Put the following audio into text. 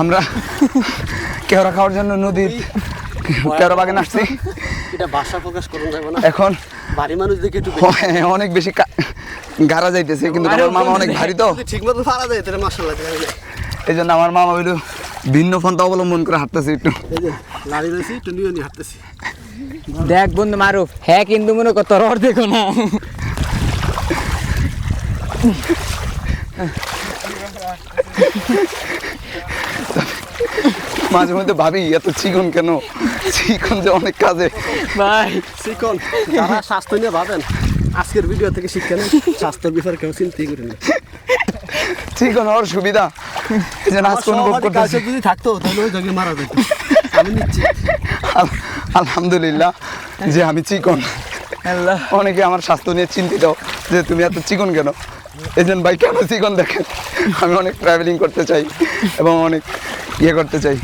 আমরা কেওড়া খাওয়ার জন্য নদীর কেওড়া বাগান আসছি। এটা ভাষা প্রকাশ করুন যাবে না। এখন বাড়ি মানুষ দেখে একটু অনেক বেশি গাড়া যাইতেছে কিন্তু আমার মামা অনেক ভারী তো। ঠিক মতো পারা যায় তাহলে মাসাল্লাহ এই জন্য আমার মামা হইল ভিন্ন পন্থা অবলম্বন করে হাঁটতেছি একটু। রয়েছি নিয়ে হাঁটতেছি। দেখ বন্ধু মারুফ হ্যাঁ কিন্তু মনে কর তোর ওর দেখো না। মাঝে মধ্যে ভাবি এত চিকন কেন? চিকন যে অনেক কাজে। ভাই। যারা স্বাস্থ্য নিয়ে ভাবেন আজকের ভিডিও থেকে শিক্ষা নেন স্বাস্থ্যের ব্যাপারে কেউ চিন্তাই করেন না। চিকন হওয়ার সুবিধা। এই যে নাচ অনুভব করতেছি কাছে যদি থাকতো তাহলে ওই জায়গায় মারা যেত। আমি নিচ্ছি। আলহামদুলিল্লাহ যে আমি চিকন। আল্লাহ। অনেকে আমার স্বাস্থ্য নিয়ে চিন্তিত যে তুমি এত চিকন কেন? এজেন্ট ভাই কেন চিকন দেখেন? আমি অনেক ট্রাভেলিং করতে চাই এবং অনেক ইয়ে করতে চাই।